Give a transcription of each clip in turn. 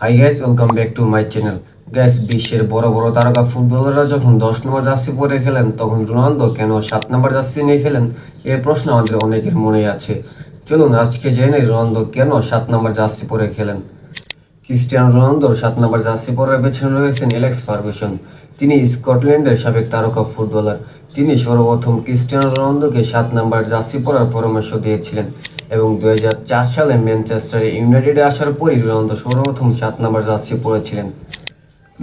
Hi guys welcome back to my channel guys বিশ্বের বড় বড় তারকা ফুটবলাররা যখন দশ নম্বর জার্সি পরে খেলেন, তখন রোনালদো কেন সাত নম্বর জার্সি নিয়ে খেলেন? এ প্রশ্ন আমাদের অনেকের মনে আছে। চলুন, আজকে জেনে রোনালদো কেন সাত নম্বর জার্সি পরে খেলেন। ক্রিস্টিয়ানো রোনালদোর সাত নম্বর জার্সি পরার পেছনে রয়েছেন এলেক্স ফার্গুসন। তিনি স্কটল্যান্ডের সাবেক তারকা ফুটবলার। তিনি সর্বপ্রথম ক্রিস্টিয়ানো রোনালদোকে সাত নম্বর জার্সি পরার পরামর্শ দিয়েছিলেন এবং দু হাজার চার সালে ম্যানচেস্টারে ইউনাইটেডে আসার পরই রোনালদো সর্বপ্রথম সাত নম্বর জার্সি পরেছিলেন।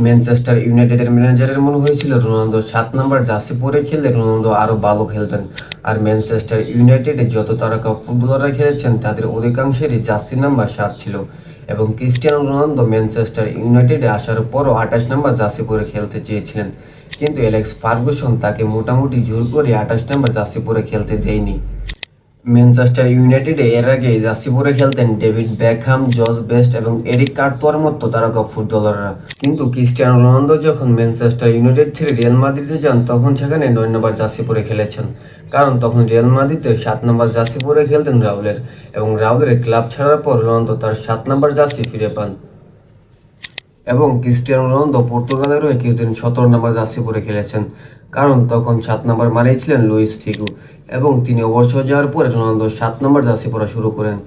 ম্যানচেস্টার ইউনাইটেডের ম্যানেজারের মনে হয়েছিল রোনালদো সাত নম্বর জার্সি পরে খেললে রোনালদো আরও ভালো খেলবেন। আর ম্যানচেস্টার ইউনাইটেডে যত তারকা ফুটবলাররা খেলেছেন, তাদের অধিকাংশেরই জার্সি নাম্বার সাত ছিল। এবং ক্রিস্টিয়ানো রোনালদো ম্যানচেস্টার ইউনাইটেডে আসার পরও আঠাশ নম্বর জার্সি পরে খেলতে চেয়েছিলেন। কিন্তু অ্যালেক্স ফার্গুসন তাকে মোটামুটি জোর করে আঠাশ নম্বর জার্সি পরে খেলতে দেয়নি। ম্যানচেস্টার ইউনাইটেডে এর আগে জার্সি পরে খেলতেন ডেভিড বেকহাম জর্জ বেস্ট এবং এরিক কার্তোয়ার মতো তারকা ফুটবলাররা। কিন্তু ক্রিস্টিয়ানো রোনালদো যখন ম্যানচেস্টার ইউনাইটেড ছেড়ে রিয়াল মাদ্রিদে যান, তখন সেখানে নয় নম্বর জার্সি পরে খেলেছেন। কারণ তখন রিয়াল মাদ্রিদে সাত নম্বর জার্সি পরে খেলতেন রাউলের এবং রাউলের ক্লাব ছাড়ার পর রোনালদো তার সাত নম্বর জার্সি ফিরে পান। এবং ক্রিস্টিয়ানো রোনালদো পর্তুগালেরও কিছুদিন সতেরো নম্বর জার্সি পরে খেলেছেন। কারণ তখন সাত নম্বর মানেই ছিলেন লুইস ফিগু এবং তিনি অবসর যাওয়ার পরে রোনালদো সাত নম্বর জার্সি পরা শুরু করেন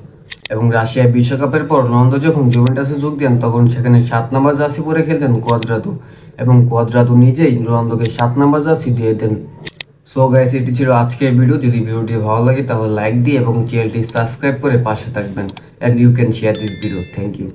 এবং রাশিয়া বিশ্বকাপের পর রোনালদো যখন জুভেন্টাসে যোগ দেন, তখন সেখানে সাত নম্বর জার্সি পরে খেলতেন কোয়াদ্রাদু এবং কোয়াদ্রাদু নিজেই রোনালদোকে সাত নম্বর জার্সি দিয়ে দেন। সো গাইস এটি ছিল আজকের ভিডিও যদি ভিডিওটি ভালো লাগে, তাহলে লাইক দিয়ে এবং চ্যানেলটি সাবস্ক্রাইব করে পাশে থাকবেন। And you can share this video thank you